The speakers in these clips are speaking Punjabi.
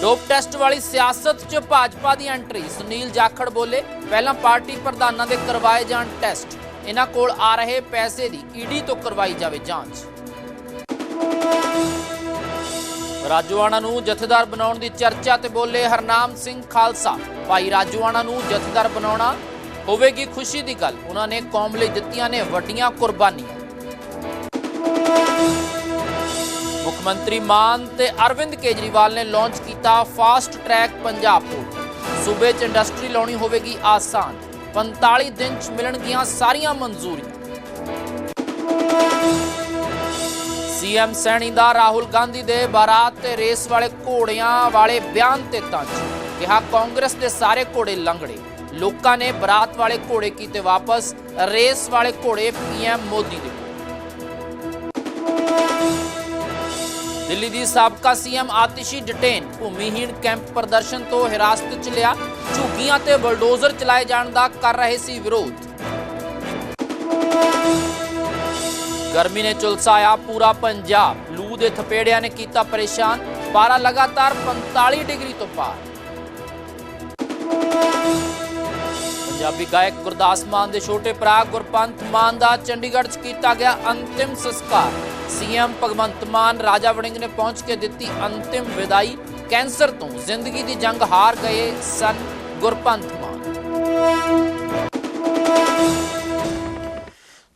ਡੋਪ ਟੈਸਟ ਵਾਲੀ ਸਿਆਸਤ 'ਚ ਭਾਜਪਾ ਦੀ ਐਂਟਰੀ। ਸੁਨੀਲ ਜਾਖੜ ਬੋਲੇ, ਪਹਿਲਾਂ ਪਾਰਟੀ ਪ੍ਰਧਾਨਾਂ ਦੇ ਕਰਵਾਏ ਜਾਣ ਟੈਸਟ। ਇਹਨਾਂ ਕੋਲ ਆ ਰਹੇ ਪੈਸੇ ਦੀ ਈਡੀ ਤੋਂ ਕਰਵਾਈ ਜਾਵੇ ਜਾਂਚ। ਰਾਜੂਆਣਾ ਨੂੰ ਜਥੇਦਾਰ ਬਣਾਉਣ ਦੀ ਚਰਚਾ ਤੇ ਬੋਲੇ ਹਰਨਾਮ ਸਿੰਘ ਖਾਲਸਾ। ਭਾਈ ਰਾਜੂਆਣਾ ਨੂੰ ਜਥੇਦਾਰ ਬਣਾਉਣਾ ਹੋਵੇਗੀ ਖੁਸ਼ੀ ਦੀ ਗੱਲ। ਉਹਨਾਂ ਨੇ ਕੌਮ ਲਈ ਦਿੱਤੀਆਂ ਨੇ ਵੱਡੀਆਂ ਕੁਰਬਾਨੀਆਂ। ਮੁੱਖ ਮੰਤਰੀ ਮਾਨ ਤੇ ਅਰਵਿੰਦ ਕੇਜਰੀਵਾਲ ਨੇ ਲਾਂਚ ਕੀਤਾ ਫਾਸਟ ਟਰੈਕ ਪੰਜਾਬ ਪੋਰਟਲ ਸੂਬੇ 'ਚ ਇੰਡਸਟਰੀ ਲਾਉਣੀ ਹੋਵੇਗੀ ਆਸਾਨ। 45 ਦਿਨ 'ਚ ਮਿਲਣਗੀਆਂ ਸਾਰੀਆਂ ਮਨਜ਼ੂਰੀਆਂ। ਸੀਐਮ ਸੈਣੀ ਦਾ ਰਾਹੁਲ ਗਾਂਧੀ ਦੇ ਬਾਰਾਤ ਤੇ ਰੇਸ ਵਾਲੇ ਘੋੜਿਆਂ ਵਾਲੇ ਬਿਆਨ ਤੇ ਤੰਜ। ਕਿਹਾ ਕਾਂਗਰਸ ਦੇ ਸਾਰੇ ਘੋੜੇ ਲੰਗੜੇ ਲੋਕਾਂ ਨੇ ਬਰਾਤ ਵਾਲੇ ਘੋੜੇ ਕੀਤੇ ਵਾਪਸ। ਰੇਸ ਵਾਲੇ ਘੋੜੇ ਪੀਐਮ ਮੋਦੀ ਦੇ। ਦਿੱਲੀ ਦੀ ਸਾਬਕਾ ਸੀਐਮ ਆਤਿਸ਼ੀ ਡਟੇਨ ਭੂਮੀਹੀਣ ਕੈਂਪ ਪ੍ਰਦਰਸ਼ਨ ਤੋਂ ਹਿਰਾਸਤ 'ਚ ਲਿਆ। ਝੁੱਗੀਆਂ ਤੇ ਬਲਡੋਜ਼ਰ ਚਲਾਏ ਜਾਣ ਦਾ ਕਰ ਰਹੇ ਸੀ ਵਿਰੋਧ। ਗਰਮੀ ਨੇ ਚੁਲਸਾਇਆ ਪੂਰਾ ਪੰਜਾਬ। ਲੂ ਦੇ ਥਪੇੜਿਆਂ ਨੇ ਕੀਤਾ ਪਰੇਸ਼ਾਨ। ਪਾਰਾ ਲਗਾਤਾਰ 45 ਡਿਗਰੀ ਤੋਂ ਪਾਰ। ਪੰਜਾਬੀ ਗਾਇਕ ਗੁਰਦਾਸ ਮਾਨ ਦੇ ਛੋਟੇ ਭਰਾ ਗੁਰਪੰਤ ਮਾਨ ਦਾ ਚੰਡੀਗੜ੍ਹ 'ਚ ਕੀਤਾ ਗਿਆ ਅੰਤਿਮ ਸੰਸਕਾਰ। ਸੀਐਮ ਭਗਵੰਤ ਮਾਨ ਰਾਜਾ ਵੜਿੰਗ ਨੇ ਪਹੁੰਚ ਕੇ ਦਿੱਤੀ ਅੰਤਿਮ ਵਿਦਾਈ। ਕੈਂਸਰ ਤੋਂ ਜ਼ਿੰਦਗੀ ਦੀ ਜੰਗ ਹਾਰ ਗਏ ਸਨ ਗੁਰਪੰਤ ਮਾਨ।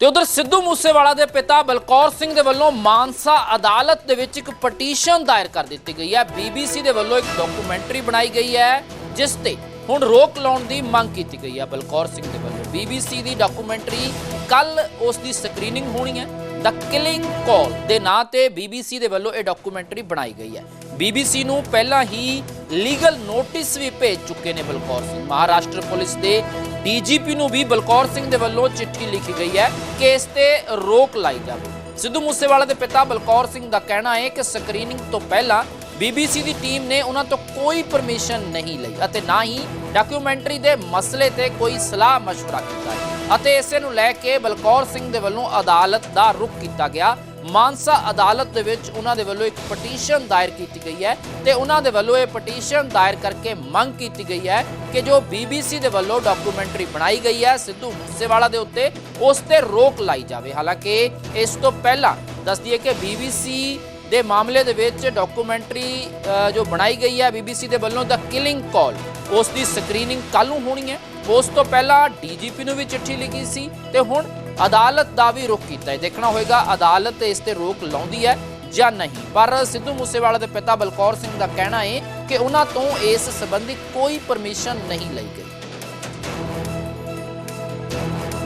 ਤੇ ਉਧਰ ਸਿੱਧੂ ਮੂਸੇਵਾਲਾ ਦੇ ਪਿਤਾ ਬਲਕੌਰ ਸਿੰਘ ਦੇ ਵੱਲੋਂ ਮਾਨਸਾ ਅਦਾਲਤ ਦੇ ਵਿੱਚ ਇੱਕ ਪਟੀਸ਼ਨ ਦਾਇਰ ਕਰ ਦਿੱਤੀ ਗਈ ਹੈ। ਬੀਬੀਸੀ ਦੇ ਵੱਲੋਂ ਇੱਕ ਡਾਕੂਮੈਂਟਰੀ ਬਣਾਈ ਗਈ ਹੈ, ਜਿਸ ਤੇ ਹੁਣ ਰੋਕ ਲਾਉਣ ਦੀ ਮੰਗ ਕੀਤੀ ਗਈ ਹੈ ਬਲਕੌਰ ਸਿੰਘ ਦੇ ਵੱਲੋਂ। ਬੀਬੀਸੀ ਦੀ ਡਾਕੂਮੈਂਟਰੀ ਕੱਲ ਉਸ ਦੀ ਸਕਰੀਨਿੰਗ ਹੋਣੀ ਹੈ। ਦ ਕਿਲਿੰਗ ਕਾਲ ਦੇ ਨਾਂ ਤੇ ਬੀਬੀਸੀ ਦੇ ਵੱਲੋਂ ਇਹ ਡਾਕੂਮੈਂਟਰੀ ਬਣਾਈ ਗਈ ਹੈ। ਬੀਬੀਸੀ ਨੂੰ ਪਹਿਲਾਂ ਹੀ ਲੀਗਲ ਨੋਟਿਸ ਵੀ ਭੇਜ ਚੁੱਕੇ ਨੇ ਬਲਕੌਰ ਸਿੰਘ। ਮਹਾਰਾਸ਼ਟਰ ਪੁਲਿਸ ਦੇ ਡੀਜੀਪੀ ਨੂੰ ਵੀ ਬਲਕੌਰ ਸਿੰਘ ਦੇ ਵੱਲੋਂ ਚਿੱਠੀ ਲਿਖੀ ਗਈ ਹੈ ਕਿ ਇਸ ਤੇ ਰੋਕ ਲਾਈ ਜਾਵੇ। ਸਿੱਧੂ ਮੂਸੇਵਾਲਾ ਦੇ ਪਿਤਾ ਬਲਕੌਰ ਸਿੰਘ ਦਾ ਕਹਿਣਾ ਹੈ ਕਿ ਸਕਰੀਨਿੰਗ ਤੋਂ ਪਹਿਲਾਂ ਬੀਬੀਸੀ ਦੀ ਟੀਮ ਨੇ ਉਹਨਾਂ ਤੋਂ ਕੋਈ ਪਰਮਿਸ਼ਨ ਨਹੀਂ ਲਈ ਅਤੇ ਨਾ ਹੀ ਡਾਕੂਮੈਂਟਰੀ ਦੇ ਮਸਲੇ ਤੇ ਕੋਈ ਸਲਾਹ مشورہ ਕੀਤਾ ਹੈ ਅਤੇ ਇਸੇ ਨੂੰ ਲੈ ਕੇ ਬਲਕੌਰ ਸਿੰਘ ਦੇ ਵੱਲੋਂ ਅਦਾਲਤ ਦਾ ਰੁਖ ਕੀਤਾ ਗਿਆ ਮਾਨਸਾ ਅਦਾਲਤ ਦੇ ਵਿੱਚ ਉਹਨਾਂ ਦੇ ਵੱਲੋਂ ਇੱਕ ਪਟੀਸ਼ਨ ਦਾਇਰ ਕੀਤੀ ਗਈ ਹੈ ਤੇ ਉਹਨਾਂ ਦੇ ਵੱਲੋਂ ਇਹ ਪਟੀਸ਼ਨ ਦਾਇਰ ਕਰਕੇ ਮੰਗ ਕੀਤੀ ਗਈ ਹੈ ਕਿ ਜੋ ਬੀਬੀਸੀ ਦੇ ਵੱਲੋਂ ਡਾਕੂਮੈਂਟਰੀ ਬਣਾਈ ਗਈ ਹੈ ਸਿੱਧੂ ਮੂਸੇਵਾਲਾ ਦੇ ਉੱਤੇ ਉਸ ਤੇ ਰੋਕ ਲਾਈ ਜਾਵੇ ਹਾਲਾਂਕਿ ਇਸ ਤੋਂ ਪਹਿਲਾਂ ਦੱਸ ਦਈਏ ਕਿ ਬੀਬੀਸੀ ਦੇ ਮਾਮਲੇ ਦੇ ਵਿੱਚ ਡਾਕੂਮੈਂਟਰੀ ਅ, ਜੋ ਬਣਾਈ ਗਈ ਹੈ ਬੀਬੀਸੀ ਦੇ ਵੱਲੋਂ ਦਾ ਕਿਲਿੰਗ ਕਾਲ ਉਸ ਦੀ ਸਕਰੀਨਿੰਗ ਕੱਲ ਨੂੰ ਹੋਣੀ ਹੈ। ਉਸ ਤੋਂ ਪਹਿਲਾਂ ਡੀਜੀਪੀ ਨੂੰ ਵੀ ਚਿੱਠੀ ਲਿਖੀ ਸੀ ਤੇ ਹੁਣ ਅਦਾਲਤ ਦਾ ਵੀ ਰੁਖ ਕੀਤਾ ਹੈ। ਦੇਖਣਾ ਹੋਏਗਾ ਅਦਾਲਤ ਇਸ ਤੇ ਰੋਕ ਲਾਉਂਦੀ ਹੈ ਜਾਂ ਨਹੀਂ। ਪਰ ਸਿੱਧੂ ਮੂਸੇਵਾਲਾ ਦੇ ਪਿਤਾ ਬਲਕੌਰ ਸਿੰਘ ਦਾ ਕਹਿਣਾ ਹੈ ਕਿ ਉਹਨਾਂ ਤੋਂ ਇਸ ਸੰਬੰਧੀ ਕੋਈ ਪਰਮਿਸ਼ਨ ਨਹੀਂ ਲਈ ਗਈ।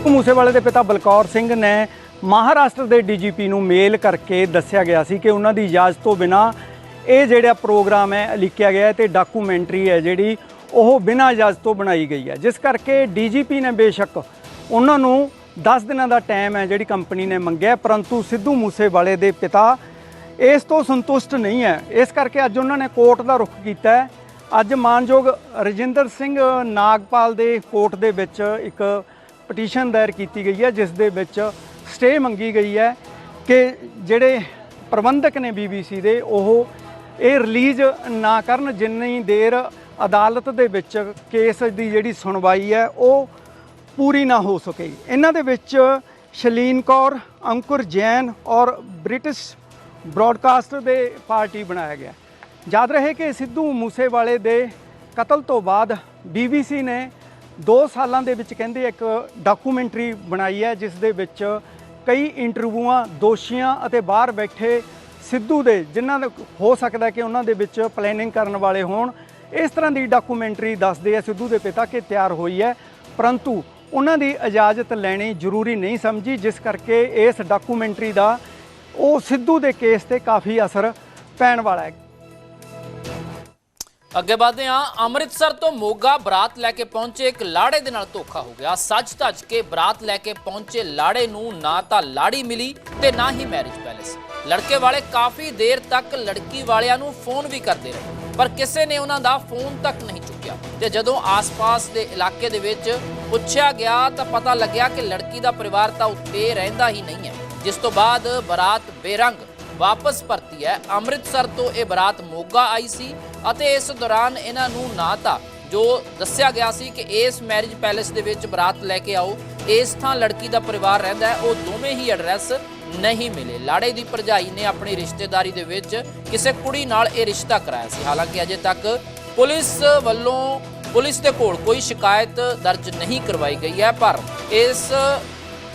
ਮੂਸੇਵਾਲੇ ਦੇ ਪਿਤਾ ਬਲਕੌਰ ਸਿੰਘ ਨੇ ਮਹਾਰਾਸ਼ਟਰ ਦੇ ਡੀਜੀਪੀ ਨੂੰ ਮੇਲ ਕਰਕੇ ਦੱਸਿਆ ਗਿਆ ਸੀ ਕਿ ਉਹਨਾਂ ਦੀ ਇਜਾਜ਼ਤ ਤੋਂ ਬਿਨਾ ਇਹ ਜਿਹੜਾ ਪ੍ਰੋਗਰਾਮ ਹੈ, ਲਿਖਿਆ ਗਿਆ ਹੈ ਤੇ ਡਾਕੂਮੈਂਟਰੀ ਹੈ ਜਿਹੜੀ, ਉਹ ਬਿਨਾਂ ਇਜਾਜ਼ਤ ਤੋਂ ਬਣਾਈ ਗਈ ਹੈ। ਜਿਸ ਕਰਕੇ ਡੀਜੀਪੀ ਨੇ ਬੇਸ਼ੱਕ ਉਹਨਾਂ ਨੂੰ 10 ਦਿਨਾਂ ਦਾ ਟਾਈਮ ਹੈ ਜਿਹੜੀ ਕੰਪਨੀ ਨੇ ਮੰਗਿਆ ਪਰੰਤੂ ਸਿੱਧੂ ਮੂਸੇਵਾਲੇ ਦੇ ਪਿਤਾ ਇਸ ਤੋਂ ਸੰਤੁਸ਼ਟ ਨਹੀਂ ਹੈ। ਇਸ ਕਰਕੇ ਅੱਜ ਉਹਨਾਂ ਨੇ ਕੋਰਟ ਦਾ ਰੁਖ ਕੀਤਾ ਹੈ। ਅੱਜ ਮਾਨਯੋਗ ਰਜਿੰਦਰ ਸਿੰਘ ਨਾਗਪਾਲ ਦੇ ਕੋਰਟ ਦੇ ਵਿੱਚ ਇੱਕ ਪਟੀਸ਼ਨ ਦਾਇਰ ਕੀਤੀ ਗਈ ਹੈ, ਜਿਸ ਦੇ ਵਿੱਚ ਸਟੇ ਮੰਗੀ ਗਈ ਹੈ ਕਿ ਜਿਹੜੇ ਪ੍ਰਬੰਧਕ ਨੇ ਬੀਬੀਸੀ ਦੇ, ਉਹ ਇਹ ਰਿਲੀਜ਼ ਨਾ ਕਰਨ, ਜਿੰਨੀ ਦੇਰ ਅਦਾਲਤ ਦੇ ਵਿੱਚ ਕੇਸ ਦੀ ਜਿਹੜੀ ਸੁਣਵਾਈ ਹੈ, ਉਹ ਪੂਰੀ ਨਾ ਹੋ ਸਕੇ। ਇਹਨਾਂ ਦੇ ਵਿੱਚ ਸ਼ਲੀਨ ਕੌਰ, ਅੰਕੁਰ ਜੈਨ ਔਰ ਬ੍ਰਿਟਿਸ਼ ਬ੍ਰਾਡਕਾਸਟ ਦੇ ਪਾਰਟੀ ਬਣਾਇਆ ਗਿਆ। ਯਾਦ ਰਹੇ ਕਿ ਸਿੱਧੂ ਮੂਸੇਵਾਲੇ ਦੇ ਕਤਲ ਤੋਂ ਬਾਅਦ ਬੀਬੀਸੀ ਨੇ 2 ਸਾਲਾਂ ਦੇ ਵਿੱਚ ਕਹਿੰਦੇ ਇੱਕ ਡਾਕੂਮੈਂਟਰੀ ਬਣਾਈ ਹੈ, ਜਿਸ ਦੇ ਵਿੱਚ ਕਈ ਇੰਟਰਵਿਊਆਂ, ਦੋਸ਼ੀਆਂ ਅਤੇ ਬਾਹਰ ਬੈਠੇ ਸਿੱਧੂ ਦੇ, ਜਿਨ੍ਹਾਂ ਦਾ ਹੋ ਸਕਦਾ ਕਿ ਉਹਨਾਂ ਦੇ ਵਿੱਚ ਪਲੈਨਿੰਗ ਕਰਨ ਵਾਲੇ ਹੋਣ। ਇਸ ਤਰ੍ਹਾਂ ਦੀ ਡਾਕੂਮੈਂਟਰੀ ਦੱਸਦੇ ਆ ਸਿੱਧੂ ਦੇ ਪਿਤਾ ਕਿ ਤਿਆਰ ਹੋਈ ਹੈ। ਪਰੰਤੂ ਉਹਨਾਂ ਦੀ ਇਜਾਜ਼ਤ ਲੈਣੀ ਜ਼ਰੂਰੀ ਨਹੀਂ ਸਮਝੀ, ਜਿਸ ਕਰਕੇ ਇਸ ਡਾਕੂਮੈਂਟਰੀ ਦਾ ਉਹ ਸਿੱਧੂ ਦੇ ਕੇਸ ਤੇ ਕਾਫੀ ਅਸਰ ਪੈਣ ਵਾਲਾ ਹੈ। ਅੱਗੇ ਵਧਦੇ ਹਾਂ। ਅੰਮ੍ਰਿਤਸਰ ਤੋਂ ਮੋਗਾ ਬਰਾਤ ਲੈ ਕੇ ਪਹੁੰਚੇ ਇੱਕ ਲਾੜੇ ਦੇ ਨਾਲ ਧੋਖਾ ਹੋ ਗਿਆ। ਸੱਜ ਧੱਜ ਕੇ ਬਰਾਤ ਲੈ ਕੇ ਪਹੁੰਚੇ ਲਾੜੇ ਨੂੰ ਨਾ ਤਾਂ ਲਾੜੀ ਮਿਲੀ ਤੇ ਨਾ ਹੀ ਮੈਰਿਜ ਪੈਲੇਸ। ਲੜਕੇ ਵਾਲੇ ਕਾਫੀ ਦੇਰ ਤੱਕ ਲੜਕੀ ਵਾਲਿਆਂ ਨੂੰ ਫੋਨ ਵੀ ਕਰਦੇ ਰਹੇ, ਪਰ ਕਿਸੇ ਨੇ ਉਹਨਾਂ ਦਾ ਫੋਨ ਤੱਕ ਨਹੀਂ ਚੁੱਕਿਆ। ਤੇ ਜਦੋਂ ਆਸ-ਪਾਸ ਦੇ ਇਲਾਕੇ ਦੇ ਵਿੱਚ ਪੁੱਛਿਆ ਗਿਆ ਤਾਂ ਪਤਾ ਲੱਗਿਆ ਕਿ ਲੜਕੀ ਦਾ ਪਰਿਵਾਰ ਤਾਂ ਉੱਥੇ ਰਹਿੰਦਾ ਹੀ ਨਹੀਂ ਹੈ, ਜਿਸ ਤੋਂ ਬਾਅਦ ਬਰਾਤ ਬੇਰੰਗ ਵਾਪਸ ਪਰਤੀ ਹੈ। ਅੰਮ੍ਰਿਤਸਰ ਤੋਂ ਇਹ ਬਰਾਤ ਮੋਗਾ ਆਈ ਸੀ। ਅਤੇ ਇਸ ਦੌਰਾਨ ਇਹਨਾਂ ਨੂੰ ਨਾ ਤਾਂ ਜੋ ਦੱਸਿਆ ਗਿਆ ਸੀ ਕਿ ਇਸ ਮੈਰਿਜ ਪੈਲੇਸ ਦੇ ਵਿੱਚ ਬਰਾਤ ਲੈ ਕੇ ਆਓ, ਇਸ ਥਾਂ ਲੜਕੀ ਦਾ ਪਰਿਵਾਰ ਰਹਿੰਦਾ ਹੈ, ਉਹ ਦੋਵੇਂ ਹੀ ਐਡਰੈਸ ਨਹੀਂ ਮਿਲੇ। ਲਾੜੇ ਦੀ ਭਰਜਾਈ ਨੇ ਆਪਣੀ ਰਿਸ਼ਤੇਦਾਰੀ ਦੇ ਵਿੱਚ ਕਿਸੇ ਕੁੜੀ ਨਾਲ ਇਹ ਰਿਸ਼ਤਾ ਕਰਾਇਆ ਸੀ। ਹਾਲਾਂਕਿ ਅਜੇ ਤੱਕ ਪੁਲਿਸ ਵੱਲੋਂ, ਪੁਲਿਸ ਦੇ ਕੋਲ ਕੋਈ ਸ਼ਿਕਾਇਤ ਦਰਜ ਨਹੀਂ ਕਰਵਾਈ ਗਈ ਹੈ, ਪਰ ਇਸ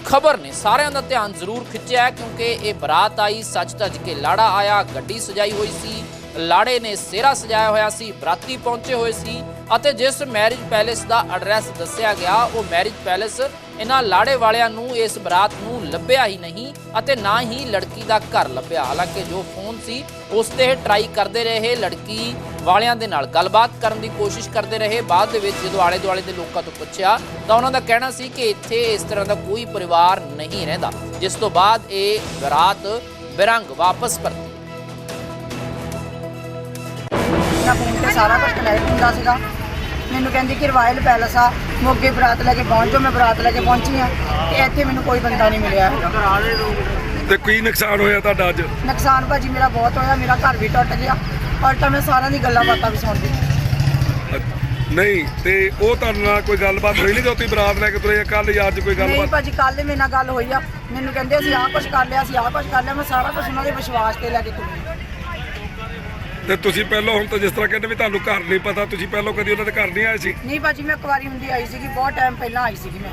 ਖਬਰ ਨੇ ਸਾਰਿਆਂ ਦਾ ਧਿਆਨ ਜ਼ਰੂਰ ਖਿੱਚਿਆ ਕਿਉਂਕਿ ਇਹ ਬਰਾਤ ਆਈ ਸੱਚ ਧੱਜ ਕੇ ਲਾੜਾ ਆਇਆ, ਗੱਡੀ ਸਜਾਈ ਹੋਈ ਸੀ ਲਾੜੇ ਨੇ ਸਿਹਰਾ ਸਜਾਇਆ ਹੋਇਆ ਸੀ ਬਰਾਤੀ ਪਹੁੰਚੇ ਹੋਏ ਸੀ ਅਤੇ ਜਿਸ ਮੈਰਿਜ ਪੈਲੇਸ ਦਾ ਐਡਰੈਸ ਦੱਸਿਆ ਗਿਆ, ਉਹ ਮੈਰਿਜ ਪੈਲੇਸ ਇਹਨਾਂ ਲਾੜੇ ਵਾਲਿਆਂ ਨੂੰ ਇਸ ਬਰਾਤ ਨੂੰ ਲੱਭਿਆ ਹੀ ਨਹੀਂ ਅਤੇ ਨਾ ਹੀ ਲੜਕੀ ਦਾ ਘਰ ਲੱਭਿਆ। ਹਾਲਾਂਕਿ ਜੋ ਫੋਨ ਸੀ, ਉਸ ਤੇ ਟਰਾਈ ਕਰਦੇ ਰਹੇ, ਲੜਕੀ ਵਾਲਿਆਂ ਦੇ ਨਾਲ ਗੱਲਬਾਤ ਕਰਨ ਦੀ ਕੋਸ਼ਿਸ਼ ਕਰਦੇ ਰਹੇ। ਬਾਅਦ ਦੇ ਵਿੱਚ ਜਦੋਂ ਆਲੇ ਦੁਆਲੇ ਦੇ ਲੋਕਾਂ ਤੋਂ ਪੁੱਛਿਆ, ਤਾਂ ਉਹਨਾਂ ਦਾ ਕਹਿਣਾ ਸੀ ਕਿ ਇੱਥੇ ਇਸ ਤਰ੍ਹਾਂ ਦਾ ਕੋਈ ਪਰਿਵਾਰ ਨਹੀਂ ਰਹਿੰਦਾ, ਜਿਸ ਤੋਂ ਬਾਅਦ ਇਹ ਬਰਾਤ ਬਿਰੰਗ ਵਾਪਸ ਪਰਤੀ। ਮੇਰਾ ਫੋਨ ਤੇ ਸਾਰਾ ਕੁਝ ਕਨੈਕਟ ਹੁੰਦਾ ਸੀਗਾ। ਮੈਨੂੰ ਕਹਿੰਦੀ ਕਿ ਰਾਇਲ ਪੈਲਸ ਆ ਮੋਗੇ ਬਰਾਤ ਲੈ ਕੇ ਪਹੁੰਚੋ ਮੈਂ ਬਰਾਤ ਲੈ ਕੇ ਪਹੁੰਚੀ ਆ ਤੇ ਇੱਥੇ ਮੈਨੂੰ ਕੋਈ ਬੰਦਾ ਨਹੀਂ ਮਿਲਿਆ। ਤੇ ਕੀ ਨੁਕਸਾਨ ਹੋਇਆ ਤੁਹਾਡਾ ਅੱਜ? ਨੁਕਸਾਨ ਭਾਜੀ ਮੇਰਾ ਬਹੁਤ ਹੋਇਆ ਮੇਰਾ ਘਰ ਵੀ ਟੁੱਟ ਗਿਆ। ਉਲਟਾ ਮੈਂ ਸਾਰਿਆਂ ਦੀ ਗੱਲਾਂ ਬਾਤਾਂ ਵੀ ਸੁਣਦੀ। ਨਹੀਂ ਤੇ ਉਹ ਤੁਹਾਡੇ ਨਾਲ ਕੋਈ ਗੱਲਬਾਤ ਹੋਈ ਨਹੀਂ ਜੋਤੀ ਬਰਾਤ ਲੈ ਕੇ ਤੁਰੇ ਕੱਲ ਜਾਂ ਅੱਜ ਕੋਈ ਨਹੀਂ ਗੱਲਬਾਤ? ਭਾਜੀ ਕੱਲ ਮੇਰੇ ਨਾਲ ਗੱਲ ਹੋਈ ਆ। ਮੈਨੂੰ ਕਹਿੰਦੇ ਅਸੀਂ ਆਹ ਕੁਝ ਕਰ ਲਿਆ ਅਸੀਂ ਆਹ ਕੁਝ ਕਰ ਲਿਆ ਮੈਂ ਸਾਰਾ ਕੁਝ ਉਹਨਾਂ ਦੇ ਵਿਸ਼ਵਾਸ ਤੇ ਲੈ ਕੇ ਤੁਰੀ। ਤੇ ਤੁਸੀਂ ਪਹਿਲਾਂ ਹੁਣ ਤਾਂ ਜਿਸ ਤਰ੍ਹਾਂ ਕਹਿੰਦੇ ਵੀ ਤੁਹਾਨੂੰ ਘਰ ਨਹੀਂ ਪਤਾ ਤੁਸੀਂ ਪਹਿਲਾਂ ਕਦੀ ਉਹਨਾਂ ਦੇ ਘਰ ਨਹੀਂ ਆਏ ਸੀ? ਨਹੀਂ ਭਾਜੀ ਮੈਂ ਇੱਕ ਵਾਰੀ ਹੁੰਦੀ ਆਈ ਸੀਗੀ ਬਹੁਤ ਟਾਈਮ ਪਹਿਲਾਂ ਆਈ ਸੀਗੀ ਮੈਂ।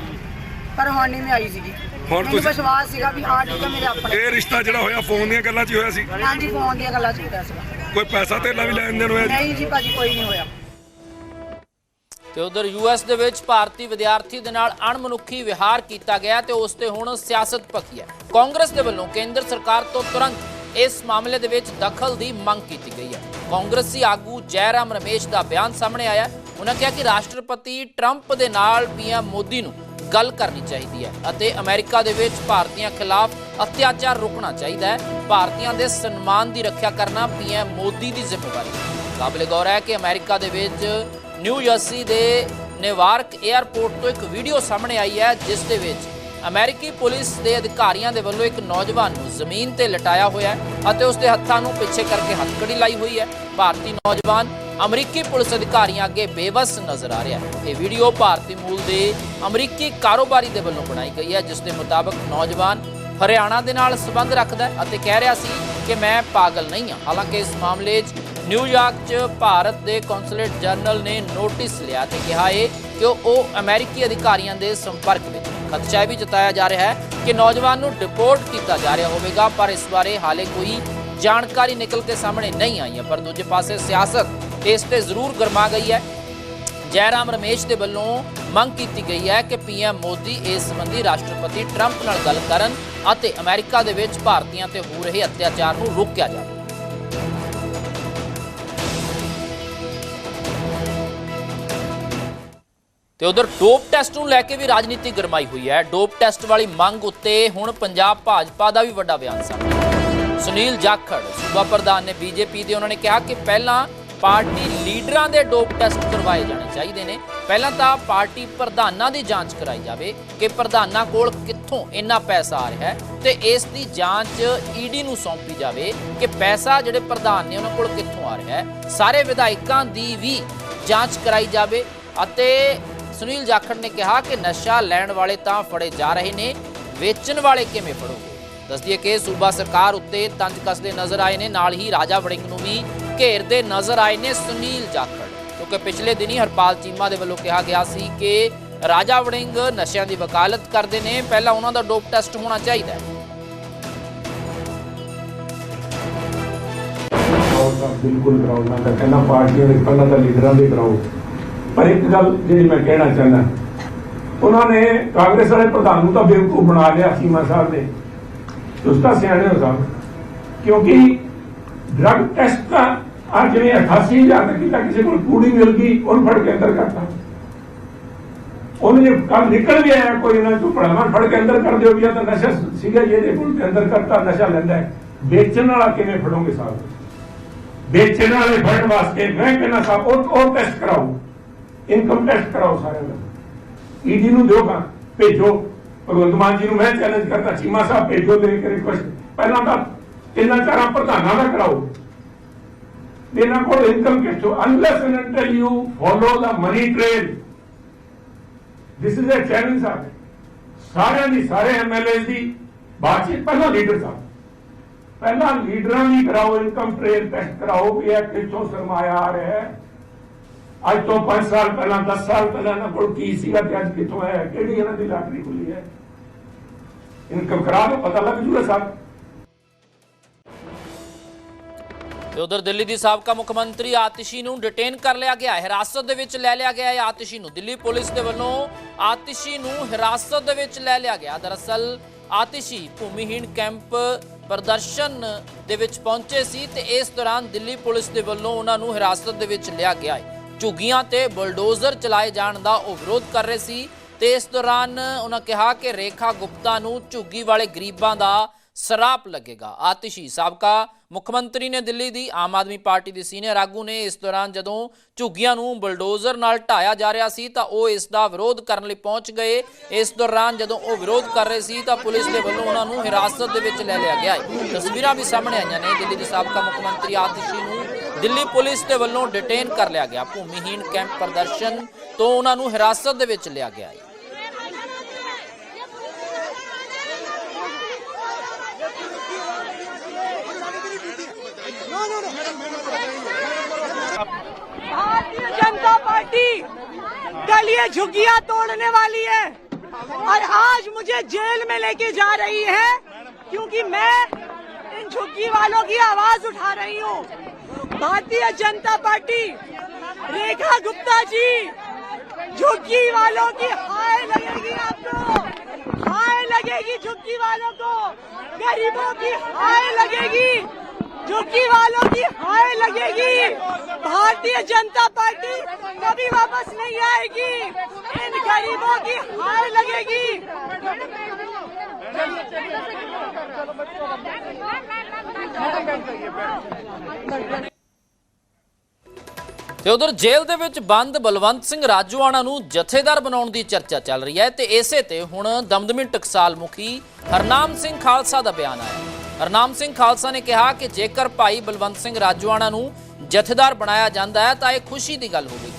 ਪਰ ਹੁਣ ਨਹੀਂ ਮੈਂ ਆਈ ਸੀਗੀ। ਹੁਣ ਮੈਨੂੰ ਤੁਸੀਂ- ਵਿਸ਼ਵਾਸ ਸੀਗਾ ਵੀ ਹਾਂ ਠੀਕ ਹੈ ਮੇਰੇ ਆਪਣੇ ਇਹ ਰਿਸ਼ਤਾ ਜਿਹੜਾ ਹੋਇਆ ਫੋਨ ਦੀਆਂ ਗੱਲਾਂ 'ਚ ਹੀ ਹੋਇਆ ਸੀ? ਹਾਂਜੀ ਫੋਨ ਦੀਆਂ ਗੱਲਾਂ ਚੱਲਦਾ ਸੀਗਾ। ਕੋਈ ਪੈਸਾ ਧੇਲਾ ਵੀ ਲੈਣ ਦੇਣ ਹੋਇਆ ਜੀ? ਨਹੀਂ ਜੀ ਭਾਜੀ ਕੋਈ ਨਹੀਂ ਹੋਇਆ। ਤੇ ਉਧਰ ਯੂਐਸ ਦੇ ਵਿੱਚ ਭਾਰਤੀ ਵਿਦਿਆਰਥੀ ਦੇ ਨਾਲ ਅਣਮਨੁੱਖੀ ਵਿਹਾਰ ਕੀਤਾ ਗਿਆ ਤੇ ਉਸ ਤੇ ਹੁਣ ਸਿਆਸਤ ਪੱਕੀ ਹੈ। ਕਾਂਗਰਸ ਦੇ ਵੱਲੋਂ ਕੇਂਦਰ ਸਰਕਾਰ ਤੋਂ ਤੁਰੰਤ ਇਸ ਮਾਮਲੇ ਦੇ ਵਿੱਚ ਦਖਲ ਦੀ ਮੰਗ ਕੀਤੀ ਗਈ ਹੈ। ਕਾਂਗਰਸੀ ਆਗੂ ਜੈਰਾਮ ਰਮੇਸ਼ ਦਾ ਬਿਆਨ ਸਾਹਮਣੇ ਆਇਆ ਉਹਨਾਂ ਕਿਹਾ ਕਿ ਰਾਸ਼ਟਰਪਤੀ ਟਰੰਪ ਦੇ ਨਾਲ ਪੀਐਮ ਮੋਦੀ ਨੂੰ ਗੱਲ ਕਰਨੀ ਚਾਹੀਦੀ ਹੈ ਅਤੇ ਅਮਰੀਕਾ ਦੇ ਵਿੱਚ ਭਾਰਤੀਆਂ ਖਿਲਾਫ ਅਤਿਆਚਾਰ ਰੋਕਣਾ ਚਾਹੀਦਾ ਹੈ। ਭਾਰਤੀਆਂ ਦੇ ਸਨਮਾਨ ਦੀ ਰੱਖਿਆ ਕਰਨਾ ਪੀਐਮ ਮੋਦੀ ਦੀ ਜ਼ਿੰਮੇਵਾਰੀ ਹੈ। ਕਾਬਲੇ ਗੌਰ ਹੈ ਕਿ ਅਮਰੀਕਾ ਦੇ ਵਿੱਚ ਨਿਊ ਜਰਸੀ ਦੇ ਨਿਵਾਰਕ 에ਅਰਪੋਰਟ ਤੋਂ ਇੱਕ ਵੀਡੀਓ ਸਾਹਮਣੇ ਆਈ ਹੈ, ਜਿਸ ਦੇ ਵਿੱਚ ਅਮਰੀਕੀ ਪੁਲਿਸ ਦੇ ਅਧਿਕਾਰੀਆਂ ਦੇ ਵੱਲੋਂ ਇੱਕ ਨੌਜਵਾਨ ਨੂੰ ਜ਼ਮੀਨ ਤੇ ਲਟਾਇਆ ਹੋਇਆ ਹੈ ਅਤੇ ਉਸ ਦੇ ਹੱਥਾਂ ਨੂੰ ਪਿੱਛੇ ਕਰਕੇ ਹੱਥਕੜੀ ਲਾਈ ਹੋਈ ਹੈ। ਭਾਰਤੀ ਨੌਜਵਾਨ ਅਮਰੀਕੀ ਪੁਲਿਸ ਅਧਿਕਾਰੀਆਂ ਅੱਗੇ ਬੇਬਸ ਨਜ਼ਰ ਆ ਰਿਹਾ ਹੈ। ਇਹ ਵੀਡੀਓ ਭਾਰਤੀ ਮੂਲ ਦੇ ਅਮਰੀਕੀ ਕਾਰੋਬਾਰੀ ਦੇ ਵੱਲੋਂ ਬਣਾਈ ਗਈ ਹੈ, ਜਿਸ ਦੇ ਮੁਤਾਬਕ ਨੌਜਵਾਨ ਹਰਿਆਣਾ ਦੇ ਨਾਲ ਸੰਬੰਧ ਰੱਖਦਾ ਹੈ ਅਤੇ ਕਹਿ ਰਿਹਾ ਸੀ ਕਿ ਮੈਂ ਪਾਗਲ ਨਹੀਂ ਹਾਂ। ਹਾਲਾਂਕਿ ਇਸ ਮਾਮਲੇ 'ਚ ਨਿਊਯਾਰਕ 'ਚ ਭਾਰਤ ਦੇ ਕੌਂਸੂਲੇਟ ਜਨਰਲ ਨੇ ਨੋਟਿਸ ਲਿਆ ਤੇ ਕਿਹਾ ਏ ਕਿ ਉਹ- ਉਹ ਅਮਰੀਕੀ ਅਧਿਕਾਰੀਆਂ ਦੇ ਸੰਪਰਕ ਵਿੱਚ ਖਦਸ਼ਾ ਇਹ ਵੀ ਜਤਾਇਆ ਜਾ ਰਿਹਾ ਹੈ ਕਿ ਨੌਜਵਾਨ ਨੂੰ ਡਿਪੋਰਟ ਕੀਤਾ ਜਾ ਰਿਹਾ ਹੋਵੇਗਾ, ਪਰ ਇਸ ਬਾਰੇ ਹਾਲੇ ਕੋਈ ਜਾਣਕਾਰੀ ਨਿਕਲ ਕੇ ਸਾਹਮਣੇ ਨਹੀਂ ਆਈ ਹੈ। ਪਰ ਦੂਜੇ ਪਾਸੇ ਸਿਆਸਤ ਇਸ ਤੇ ਜ਼ਰੂਰ ਗਰਮਾ ਗਈ ਹੈ। ਜੈਰਾਮ ਰਮੇਸ਼ ਦੇ ਵੱਲੋਂ ਮੰਗ ਕੀਤੀ ਗਈ ਹੈ ਕਿ ਪੀਐਮ ਮੋਦੀ ਇਸ ਸੰਬੰਧੀ ਰਾਸ਼ਟਰਪਤੀ ਟਰੰਪ ਨਾਲ ਗੱਲ ਕਰਨ ਅਤੇ ਅਮਰੀਕਾ ਦੇ ਵਿੱਚ ਭਾਰਤੀਆਂ ਤੇ ਹੋ ਰਹੇ ਅਤਿਆਚਾਰ ਨੂੰ ਰੋਕਿਆ ਜਾਵੇ। ਤੇ ਉਧਰ ਡੋਪ ਟੈਸਟ ਨੂੰ ਲੈ ਕੇ ਵੀ ਰਾਜਨੀਤੀ ਗਰਮਾਈ ਹੋਈ ਹੈ। ਡੋਪ ਟੈਸਟ ਵਾਲੀ ਮੰਗ ਉੱਤੇ ਹੁਣ ਪੰਜਾਬ ਭਾਜਪਾ ਦਾ ਵੀ ਵੱਡਾ ਬਿਆਨ ਸਾਹਮਣੇ। ਸੁਨੀਲ ਜਾਖੜ, ਸੂਬਾ ਪ੍ਰਧਾਨ ਨੇ ਬੀਜੇਪੀ ਦੇ ਉਹਨਾਂ ਨੇ ਕਿਹਾ ਕਿ ਪਹਿਲਾਂ ਪਾਰਟੀ ਲੀਡਰਾਂ ਦੇ ਡੋਪ ਟੈਸਟ ਕਰਵਾਏ ਜਾਣੇ ਚਾਹੀਦੇ ਨੇ। ਪਹਿਲਾਂ ਤਾਂ ਪਾਰਟੀ ਪ੍ਰਧਾਨਾਂ ਦੀ ਜਾਂਚ ਕਰਾਈ ਜਾਵੇ ਕਿ ਪ੍ਰਧਾਨਾਂ ਕੋਲ ਕਿੱਥੋਂ ਇੰਨਾ ਪੈਸਾ ਆ ਰਿਹਾ ਹੈ ਤੇ ਇਸ ਦੀ ਜਾਂਚ ਈਡੀ ਨੂੰ ਸੌਂਪੀ ਜਾਵੇ ਕਿ ਪੈਸਾ ਜਿਹੜੇ ਪ੍ਰਧਾਨ ਨੇ ਉਹਨਾਂ ਕੋਲ ਕਿੱਥੋਂ ਆ ਰਿਹਾ ਹੈ। ਸਾਰੇ ਵਿਧਾਇਕਾਂ ਦੀ ਵੀ ਜਾਂਚ ਕਰਾਈ ਜਾਵੇ ਅਤੇ ਸੁਨੀਲ ਜਾਖੜ ਨੇ ਕਿਹਾ ਕਿ ਨਸ਼ਾ ਲੈਣ ਵਾਲੇ ਤਾਂ ਫੜੇ ਜਾ ਰਹੇ ਨੇ, ਵੇਚਣ ਵਾਲੇ ਕਿਵੇਂ ਫੜੋਗੇ? ਦੱਸਦੀਏ ਕਿ ਸੂਬਾ ਸਰਕਾਰ ਉੱਤੇ ਤੰਜ ਕੱਸਦੇ ਨਜ਼ਰ ਆਏ ਨੇ, ਨਾਲ ਹੀ ਰਾਜਾ ਵੜਿੰਗ ਨੂੰ ਵੀ ਘੇਰਦੇ ਨਜ਼ਰ ਆਏ ਨੇ ਸੁਨੀਲ ਜਾਖੜ। ਕਿਉਂਕਿ ਪਿਛਲੇ ਦਿਨੀ ਹਰਪਾਲ ਚੀਮਾ ਦੇ ਵੱਲੋਂ ਕਿਹਾ ਗਿਆ ਸੀ ਕਿ ਰਾਜਾ ਵੜਿੰਗ ਨਸ਼ਿਆਂ ਦੀ ਵਕਾਲਤ ਕਰਦੇ ਨੇ, ਪਹਿਲਾਂ ਉਹਨਾਂ ਦਾ ਡੋਪ ਟੈਸਟ ਹੋਣਾ ਚਾਹੀਦਾ ਹੈ। ਬਿਲਕੁਲ ਕਰਾਓ ਤਾਂ ਕਹਿੰਦਾ ਪਾਰਟੀਆਂ ਦੇ ਪਹਿਲਾਂ ਤਾਂ ਲੀਡਰਾਂ ਦੇ ਕਰਾਓ। ਪਰ ਇੱਕ ਗੱਲ ਜਿਹੜੀ ਮੈਂ ਕਹਿਣਾ ਚਾਹੁੰਦਾ, ਉਹਨਾਂ ਨੇ ਕਾਂਗਰਸ ਵਾਲੇ ਪ੍ਰਧਾਨ ਨੂੰ ਤਾਂ ਬੇਵਕੂਫ ਬਣਾ ਲਿਆ ਸੀਮਾ ਸਾਹਿਬ ਨੇ। ਤੁਸੀਂ ਤਾਂ ਸਿਆਣੇ ਹੋ ਸਾਹਿਬ ਕਿਉਂਕਿ ਡਰਗ ਟੈਸਟ ਦਾ ਆ ਜਿਵੇਂ 88000 ਤੱਕ ਕੀਤਾ ਕਿਸੇ ਕੋਲ ਕੂੜੀ ਮਿਲ ਗਈ, ਉਹਨੂੰ ਫੜ ਕੇ ਅੰਦਰ ਕਰਤਾ। ਉਹਨੇ ਜੇ ਕੰਮ ਨਿਕਲ ਵੀ ਆਇਆ ਕੋਈ ਨਾ ਤੂੰ ਪੜਾਵਾਂ ਫੜ ਕੇ ਅੰਦਰ ਕਰ ਦਿਓ ਵੀ ਤਾਂ ਨਸ਼ਾ ਸੀਗਾ ਜੀ, ਇਹਦੇ ਕੋਲ ਤੇ ਅੰਦਰ ਕਰਤਾ, ਨਸ਼ਾ ਲੈਂਦਾ ਹੈ। ਵੇਚਣ ਵਾਲਾ ਕਿਵੇਂ ਫੜੋਗੇ ਸਾਹਿਬ? ਵੇਚਣ ਵਾਲੇ ਫੜਨ ਵਾਸਤੇ ਮੈਂ ਕਹਿੰਦਾ ਸਾਹਿਬ, ਉਹ ਟੈਸਟ ਕਰਾਓ। ਇਨਕਮ ਟੈਸਟ ਕਰਾਓ ਸਾਰਿਆਂ ਦਾ ਈਡੀ ਨੂੰ ਦਿਓਗਾ ਭੇਜੋ। ਭਗਵੰਤ ਮਾਨ ਜੀ ਨੂੰ ਮੈਂ ਚੈਲੰਜ ਕਰਦਾ ਚੀਮਾ ਸਾਹਿਬ ਭੇਜੋ ਦੇ ਕੇ ਰਿਕੁਐਸਟ ਪਹਿਲਾਂ ਤਾਂ ਇਹਨਾਂ ਚਾਰਾਂ ਪ੍ਰਧਾਨਾਂ ਦਾ ਕਰਾਓ। ਇਹਨਾਂ ਕੋਲ ਇਨਕਮ ਕਿੱਥੋਂ unless and until you follow the money trail this is a challenge ਸਾਹਿਬ ਸਾਰਿਆਂ ਦੀ, ਸਾਰੇ ਐਮਐਲਏ ਦੀ ਬਾਤਚੀਤ ਪਹਿਲਾਂ ਲੀਡਰ ਸਾਹਿਬ। ਪਹਿਲਾਂ ਲੀਡਰਾਂ ਦੀ ਕਰਾਓ ਇਨਕਮ ਟ੍ਰੇਲ ਟੈਸਟ ਕਰਾਓ, ਵੀ ਇਹ ਕਿੱਥੋਂ ਸਰਮਾਇਆ ਆ ਰਿਹਾ ਹੈ। ਅੱਜ ਤੋਂ 5 ਸਾਲ ਪਹਿਲਾਂ 10 ਸਾਲ ਪਹਿਲਾਂ ਇਹਨਾਂ ਕੋਲ ਕੀ ਸੀਗਾ ਤੇ ਅੱਜ ਕਿੱਥੋਂ ਹੈ ਕਿਹੜੀ ਇਹਨਾਂ ਦੀ ਲਾਟਰੀ ਖੁੱਲੀ ਹੈ? ਇਨਕਮ ਕਰਾ ਲਓ ਪਤਾ ਲੱਗ ਜੂਗਾ ਸਾਹਿਬ ਤੇ ਉਧਰ ਦਿੱਲੀ ਦੀ ਸਾਬਕਾ ਮੁੱਖ ਮੰਤਰੀ ਆਤਿਸ਼ੀ ਨੂੰ ਡਿਟੇਨ ਕਰ ਲਿਆ ਗਿਆ ਹੈ। ਹਿਰਾਸਤ ਦੇ ਵਿੱਚ ਲੈ ਲਿਆ ਗਿਆ ਹੈ ਆਤਿਸ਼ੀ ਨੂੰ। ਦਿੱਲੀ ਪੁਲਿਸ ਦੇ ਵੱਲੋਂ ਆਤਿਸ਼ੀ ਨੂੰ ਹਿਰਾਸਤ ਦੇ ਵਿੱਚ ਲੈ ਲਿਆ ਗਿਆ। ਦਰਅਸਲ, ਆਤਿਸ਼ੀ ਭੂਮੀਹੀਣ ਕੈਂਪ ਪ੍ਰਦਰਸ਼ਨ ਦੇ ਵਿੱਚ ਪਹੁੰਚੇ ਸੀ ਤੇ ਇਸ ਦੌਰਾਨ ਦਿੱਲੀ ਪੁਲਿਸ ਦੇ ਵੱਲੋਂ ਉਹਨਾਂ ਨੂੰ ਹਿਰਾਸਤ ਦੇ ਵਿੱਚ ਲਿਆ ਗਿਆ ਹੈ। ਝੁੱਗੀਆਂ ਤੇ ਬੁਲਡੋਜ਼ਰ ਚਲਾਏ ਜਾਣ ਦਾ ਉਹ ਵਿਰੋਧ ਕਰ ਰਹੇ ਸੀ ਤੇ ਇਸ ਦੌਰਾਨ ਉਹਨਾਂ ਕਿਹਾ ਕਿ ਰੇਖਾ ਗੁਪਤਾ ਨੂੰ ਝੁੱਗੀ ਵਾਲੇ ਗਰੀਬਾਂ ਦਾ ਸਰਾਪ ਲੱਗੇਗਾ। ਆਤਿਸ਼ੀ ਸਾਬਕਾ ਮੁੱਖ ਮੰਤਰੀ ਨੇ ਦਿੱਲੀ ਦੀ ਆਮ ਆਦਮੀ ਪਾਰਟੀ ਦੇ ਸੀਨੀਅਰ ਆਗੂ ਨੇ ਇਸ ਦੌਰਾਨ ਜਦੋਂ ਝੁੱਗੀਆਂ ਨੂੰ ਬਲਡੋਜ਼ਰ ਨਾਲ ਢਾਇਆ ਜਾ ਰਿਹਾ ਸੀ ਤਾਂ ਉਹ ਇਸ ਦਾ ਵਿਰੋਧ ਕਰਨ ਲਈ ਪਹੁੰਚ ਗਏ। ਇਸ ਦੌਰਾਨ ਜਦੋਂ ਉਹ ਵਿਰੋਧ ਕਰ ਰਹੇ ਸੀ ਤਾਂ ਪੁਲਿਸ ਦੇ ਵੱਲੋਂ ਉਹਨਾਂ ਨੂੰ ਹਿਰਾਸਤ ਦੇ ਵਿੱਚ ਲੈ ਲਿਆ ਗਿਆ ਹੈ। ਤਸਵੀਰਾਂ ਵੀ ਸਾਹਮਣੇ ਆਈਆਂ ਨੇ। ਦਿੱਲੀ ਦੇ ਸਾਬਕਾ ਮੁੱਖ ਮੰਤਰੀ ਆਤਿਸ਼ੀ ਨੂੰ ਦਿੱਲੀ ਪੁਲਿਸ ਦੇ ਵੱਲੋਂ ਡਿਟੇਨ ਕਰ ਲਿਆ ਗਿਆ ਭੂਮੀਹੀਣ ਕੈਂਪ ਪ੍ਰਦਰਸ਼ਨ ਤੋਂ ਉਹਨਾਂ ਨੂੰ ਹਿਰਾਸਤ ਦੇ ਵਿੱਚ ਲਿਆ ਗਿਆ ਹੈ भारतीय जनता पार्टी कल ये झुग्गियां तोड़ने वाली है और आज मुझे जेल में लेके जा रही है क्योंकि मैं इन झुग्गी वालों की आवाज़ उठा रही हूँ भारतीय जनता पार्टी रेखा गुप्ता जी झुग्गी वालों की हाय लगेगी आपको हाय लगेगी झुग्गी वालों को गरीबों की हाय लगेगी झुग्गी वालों की हाय लगेगी भारतीय जनता पार्टी कभी वापस नहीं आएगी इन गरीबों की हाय लगेगी ਤੇ ਉਧਰ ਜੇਲ੍ਹ ਦੇ ਵਿੱਚ ਬੰਦ ਬਲਵੰਤ ਸਿੰਘ ਰਾਜੂਆਣਾ ਨੂੰ ਜਥੇਦਾਰ ਬਣਾਉਣ ਦੀ ਚਰਚਾ ਚੱਲ ਰਹੀ ਹੈ ਤੇ ਇਸੇ ਤੇ ਹੁਣ ਦਮਦਮੀ ਟਕਸਾਲ ਮੁਖੀ ਹਰਨਾਮ ਸਿੰਘ ਖਾਲਸਾ ਦਾ ਬਿਆਨ ਆਇਆ। ਹਰਨਾਮ ਸਿੰਘ ਖਾਲਸਾ ਨੇ ਕਿਹਾ ਕਿ ਜੇਕਰ ਭਾਈ ਬਲਵੰਤ ਸਿੰਘ ਰਾਜੂਆਣਾ ਨੂੰ ਜਥੇਦਾਰ ਬਣਾਇਆ ਜਾਂਦਾ ਹੈ ਤਾਂ ਇਹ ਖੁਸ਼ੀ ਦੀ ਗੱਲ ਹੋਵੇਗੀ।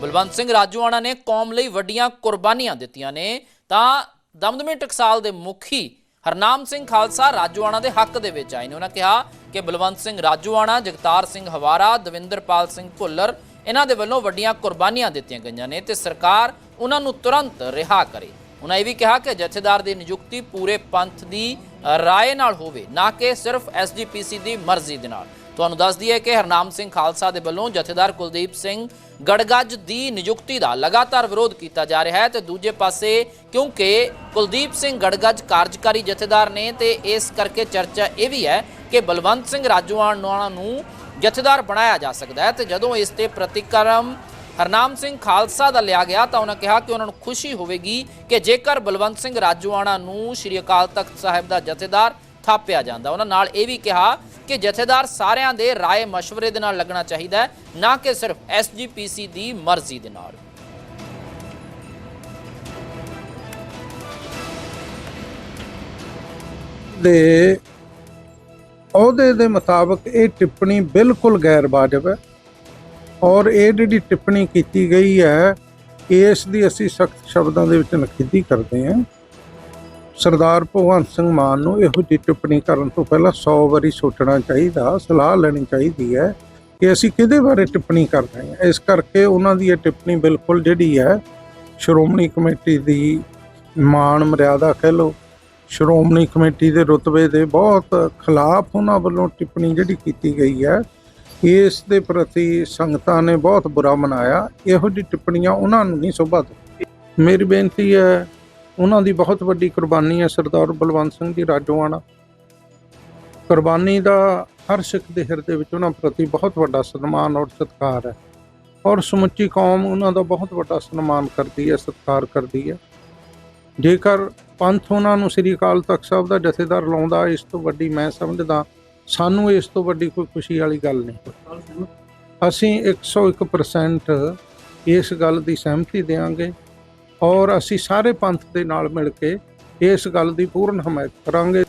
ਬਲਵੰਤ ਸਿੰਘ ਰਾਜੂਆਣਾ ਨੇ ਕੌਮ ਲਈ ਵੱਡੀਆਂ ਕੁਰਬਾਨੀਆਂ ਦਿੱਤੀਆਂ ਨੇ ਤਾਂ ਦਮਦਮੀ ਟਕਸਾਲ ਦੇ ਮੁਖੀ ਹਰਨਾਮ ਸਿੰਘ ਖਾਲਸਾ ਰਾਜੂਆਣਾ ਦੇ ਹੱਕ ਦੇ ਵਿੱਚ ਆਏ ਨੇ। ਉਹਨਾਂ ਕਿਹਾ ਕਿ ਬਲਵੰਤ ਸਿੰਘ ਰਾਜੂਆਣਾ, ਜਗਤਾਰ ਸਿੰਘ ਹਵਾਰਾ, ਦਵਿੰਦਰਪਾਲ ਸਿੰਘ ਭੁੱਲਰ, ਇਹਨਾਂ ਦੇ ਵੱਲੋਂ ਵੱਡੀਆਂ ਕੁਰਬਾਨੀਆਂ ਦਿੱਤੀਆਂ ਗਈਆਂ ਨੇ ਤੇ ਸਰਕਾਰ ਉਹਨਾਂ ਨੂੰ ਤੁਰੰਤ ਰਿਹਾ ਕਰੇ। ਉਹਨਾਂ ਇਹ ਵੀ ਕਿਹਾ ਕਿ ਜਥੇਦਾਰ ਦੀ ਨਿਯੁਕਤੀ ਪੂਰੇ ਪੰਥ ਦੀ ਰਾਏ ਨਾਲ ਹੋਵੇ, ਨਾ ਕਿ ਸਿਰਫ ਐਸਜੀਪੀਸੀ ਦੀ ਮਰਜ਼ੀ ਦੇ ਨਾਲ। ਤੁਹਾਨੂੰ ਦੱਸ ਦਈਏ ਕਿ ਹਰਨਾਮ ਸਿੰਘ ਖਾਲਸਾ ਦੇ ਵੱਲੋਂ ਜਥੇਦਾਰ ਕੁਲਦੀਪ ਸਿੰਘ ਗੜਗੱਜ ਦੀ ਨਿਯੁਕਤੀ ਦਾ ਲਗਾਤਾਰ ਵਿਰੋਧ ਕੀਤਾ ਜਾ ਰਿਹਾ ਹੈ ਤੇ ਦੂਜੇ ਪਾਸੇ ਕਿਉਂਕਿ ਕੁਲਦੀਪ ਸਿੰਘ ਗੜਗੱਜ ਕਾਰਜਕਾਰੀ ਜਥੇਦਾਰ ਨੇ ਤੇ ਇਸ ਕਰਕੇ ਚਰਚਾ ਇਹ ਵੀ ਹੈ ਕਿ ਬਲਵੰਤ ਸਿੰਘ ਰਾਜੂਆਣਾ ਨੂੰ ਜਥੇਦਾਰ ਬਣਾਇਆ ਜਾ ਸਕਦਾ ਹੈ ਤੇ ਜਦੋਂ ਇਸ ਤੇ ਪ੍ਰਤੀਕਰਮ ਹਰਨਾਮ ਸਿੰਘ ਖਾਲਸਾ ਦਾ ਲਿਆ ਗਿਆ ਤਾਂ ਉਹਨਾਂ ਕਿਹਾ ਕਿ ਉਹਨਾਂ ਨੂੰ ਖੁਸ਼ੀ ਹੋਵੇਗੀ ਕਿ ਜੇਕਰ ਬਲਵੰਤ ਸਿੰਘ ਰਾਜੂਆਣਾ ਨੂੰ ਸ਼੍ਰੀ ਅਕਾਲ ਤਖਤ ਸਾਹਿਬ ਦਾ ਜਥੇਦਾਰ ਥਾਪਿਆ ਜਾਂਦਾ। ਉਹਨਾਂ ਨਾਲ ਇਹ ਵੀ ਕਿਹਾ ਕਿ ਜਥੇਦਾਰ ਸਾਰਿਆਂ ਦੇ ਰਾਏ مشਵਰੇ ਦੇ ਨਾਲ ਲੱਗਣਾ ਚਾਹੀਦਾ ਹੈ, ਨਾ ਕਿ ਸਿਰਫ ਐਸਜੀਪੀਸੀ ਦੀ ਮਰਜ਼ੀ ਦੇ ਨਾਲ। ਦੇ ਅਹੁਦੇ ਦੇ ਮੁਤਾਬਕ ਇਹ ਟਿੱਪਣੀ ਬਿਲਕੁਲ ਗੈਰ ਵਾਜਬ ਹੈ ਔਰ ਇਹ ਜਿਹੜੀ ਟਿੱਪਣੀ ਕੀਤੀ ਗਈ ਹੈ, ਇਸ ਦੀ ਅਸੀਂ ਸਖਤ ਸ਼ਬਦਾਂ ਦੇ ਵਿੱਚ ਨਖੇਦੀ ਕਰਦੇ ਹਾਂ। ਸਰਦਾਰ ਭਗਵੰਤ ਸਿੰਘ ਮਾਨ ਨੂੰ ਇਹੋ ਜਿਹੀ ਟਿੱਪਣੀ ਕਰਨ ਤੋਂ ਪਹਿਲਾਂ 100 ਵਾਰੀ ਸੋਚਣਾ ਚਾਹੀਦਾ, ਸਲਾਹ ਲੈਣੀ ਚਾਹੀਦੀ ਹੈ ਕਿ ਅਸੀਂ ਕਿਹਦੇ ਬਾਰੇ ਟਿੱਪਣੀ ਕਰ ਰਹੇ ਹਾਂ। ਇਸ ਕਰਕੇ ਉਹਨਾਂ ਦੀ ਇਹ ਟਿੱਪਣੀ ਬਿਲਕੁਲ ਜਿਹੜੀ ਹੈ, ਸ਼੍ਰੋਮਣੀ ਕਮੇਟੀ ਦੀ ਮਾਣ ਮਰਿਆਦਾ ਕਹਿ ਲਓ, ਸ਼੍ਰੋਮਣੀ ਕਮੇਟੀ ਦੇ ਰੁਤਬੇ ਦੇ ਬਹੁਤ ਖਿਲਾਫ ਉਹਨਾਂ ਵੱਲੋਂ ਟਿੱਪਣੀ ਜਿਹੜੀ ਕੀਤੀ ਗਈ ਹੈ, ਇਸ ਦੇ ਪ੍ਰਤੀ ਸੰਗਤਾਂ ਨੇ ਬਹੁਤ ਬੁਰਾ ਮਨਾਇਆ। ਇਹੋ ਜਿਹੀ ਟਿੱਪਣੀਆਂ ਉਹਨਾਂ ਨੂੰ ਨਹੀਂ ਸ਼ੋਭਾ ਦਿੰਦੀ ਮੇਰੀ ਬੇਨਤੀ ਹੈ ਉਹਨਾਂ ਦੀ ਬਹੁਤ ਵੱਡੀ ਕੁਰਬਾਨੀ ਹੈ ਸਰਦਾਰ ਬਲਵੰਤ ਸਿੰਘ ਜੀ ਰਾਜੋਆਣਾ। ਕੁਰਬਾਨੀ ਦਾ ਹਰ ਸਿੱਖ ਦੇ ਹਿਰਦੇ ਵਿੱਚ ਉਹਨਾਂ ਪ੍ਰਤੀ ਬਹੁਤ ਵੱਡਾ ਸਨਮਾਨ ਔਰ ਸਤਿਕਾਰ ਹੈ। ਔਰ ਸਮੁੱਚੀ ਕੌਮ ਉਹਨਾਂ ਦਾ ਬਹੁਤ ਵੱਡਾ ਸਨਮਾਨ ਕਰਦੀ ਹੈ, ਸਤਿਕਾਰ ਕਰਦੀ ਹੈ। ਜੇਕਰ ਪੰਥ ਉਹਨਾਂ ਨੂੰ ਸ੍ਰੀ ਅਕਾਲ ਤਖਤ ਸਾਹਿਬ ਦਾ ਜਥੇਦਾਰ ਲਾਉਂਦਾ, ਇਸ ਤੋਂ ਵੱਡੀ ਮੈਂ ਸਮਝਦਾ, ਸਾਨੂੰ ਇਸ ਤੋਂ ਵੱਡੀ ਕੋਈ ਖੁਸ਼ੀ ਵਾਲੀ ਗੱਲ ਨਹੀਂ। ਅਸੀਂ 101% ਇਸ ਗੱਲ ਦੀ ਸਹਿਮਤੀ ਦੇਵਾਂਗੇ ਔਰ ਅਸੀਂ ਸਾਰੇ ਪੰਥ ਦੇ ਨਾਲ ਮਿਲ ਕੇ ਇਸ ਗੱਲ ਦੀ ਪੂਰਨ ਹਮਾਇਤ ਕਰਾਂਗੇ।